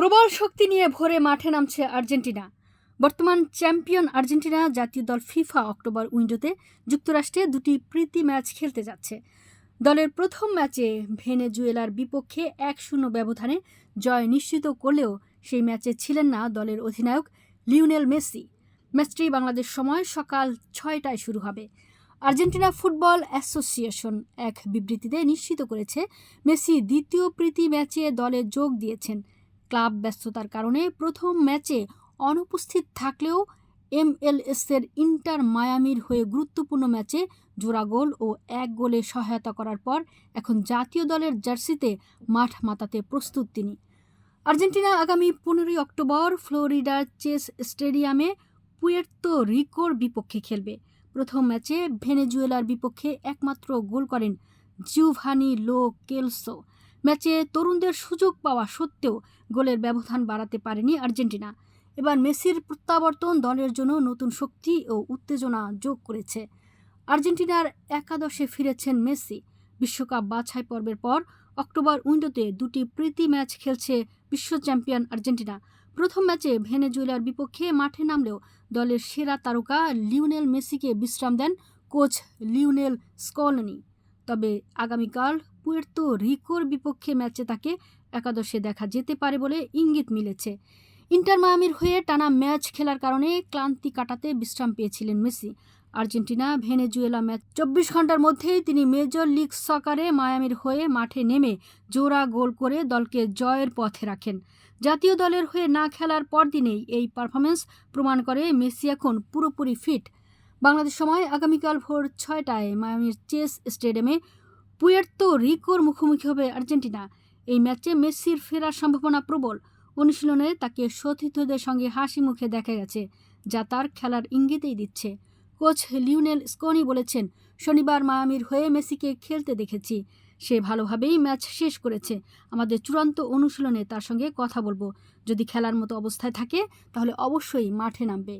প্রবল শক্তি নিয়ে ভোরে মাঠে নামছে আর্জেন্টিনা। বর্তমান চ্যাম্পিয়ন আর্জেন্টিনা জাতীয় দল ফিফা অক্টোবর উইন্ডোতে যুক্তরাষ্ট্রে দুটি প্রীতি ম্যাচ খেলতে যাচ্ছে। দলের প্রথম ম্যাচে ভেনেজুয়েলার বিপক্ষে এক শূন্য ব্যবধানে জয় নিশ্চিত করলেও সেই ম্যাচে ছিলেন না দলের অধিনায়ক লিওনেল মেসি। ম্যাচটি বাংলাদেশ সময় সকাল ছয়টায় শুরু হবে। আর্জেন্টিনা ফুটবল অ্যাসোসিয়েশন এক বিবৃতিতে নিশ্চিত করেছে, মেসি দ্বিতীয় প্রীতি ম্যাচে দলে যোগ দিয়েছেন। ক্লাব ব্যস্ততার কারণে প্রথম ম্যাচে অনুপস্থিত থাকলেও এমএলএসের ইন্টার মায়ামির হয়ে গুরুত্বপূর্ণ ম্যাচে জোড়া গোল ও এক গোলে সহায়তা করার পর এখন জাতীয় দলের জার্সিতে মাঠ মাতাতে প্রস্তুত তিনি। আর্জেন্টিনা আগামী পনেরোই অক্টোবর ফ্লোরিডার চেস স্টেডিয়ামে পুয়ের্তো রিকোর বিপক্ষে খেলবে। প্রথম ম্যাচে ভেনেজুয়েলার বিপক্ষে একমাত্র গোল করেন জিউভানি লো কেলসো। ম্যাচে তরুণদের সুযোগ পাওয়া সত্ত্বেও গোলের ব্যবধান বাড়াতে পারেনি আর্জেন্টিনা। এবার মেসির প্রত্যাবর্তন দলের জন্য নতুন শক্তি ও উত্তেজনা যোগ করেছে। আর্জেন্টিনার একাদশে ফিরেছেন মেসি। বিশ্বকাপ বাছাই পর্বের পর অক্টোবর উইন্ডোতে দুটি প্রীতি ম্যাচ খেলছে বিশ্ব চ্যাম্পিয়ন আর্জেন্টিনা। প্রথম ম্যাচে ভেনেজুয়েলার বিপক্ষে মাঠে নামলেও দলের সেরা তারকা লিওনেল মেসিকে বিশ্রাম দেন কোচ লিওনেল স্কলনি তবে আগামীকাল পুয়ের্তো রিকোর বিপক্ষে ম্যাচে তাকে একাদশে দেখা যেতে পারে বলে ইঙ্গিত মিলেছে। ইন্টার মায়ামির হয়ে টানা ম্যাচ খেলার কারণে ক্লান্তি কাটাতে বিশ্রাম পেয়েছিলেন মেসি। আর্জেন্টিনা, ভেনেজুয়েলা ম্যাচ চব্বিশ ঘণ্টার মধ্যেই তিনি মেজর লিগ সকারে মায়ামির হয়ে মাঠে নেমে জোড়া গোল করে দলকে জয়ের পথে রাখেন। জাতীয় দলের হয়ে না খেলার পরদিনেই এই পারফরমেন্স প্রমাণ করে মেসি এখন পুরোপুরি ফিট। বাংলাদেশ সময় আগামীকাল ভোর ছয়টায় মায়ামির চেস স্টেডিয়ামে পুয়ের্তো রিকোর মুখোমুখি হবে আর্জেন্টিনা। এই ম্যাচে মেসির ফেরার সম্ভাবনা প্রবল। অনুশীলনে তাকে সতীর্থদের সঙ্গে হাসি মুখে দেখা গেছে, যা তার খেলার ইঙ্গিতেই দিচ্ছে। কোচ লিওনেল স্কনি বলেছেন, শনিবার মায়ামির হয়ে মেসিকে খেলতে দেখেছি। সে ভালোভাবেই ম্যাচ শেষ করেছে। আমাদের চূড়ান্ত অনুশীলনে তার সঙ্গে কথা বলব। যদি খেলার মতো অবস্থায় থাকে, তাহলে অবশ্যই মাঠে নামবে।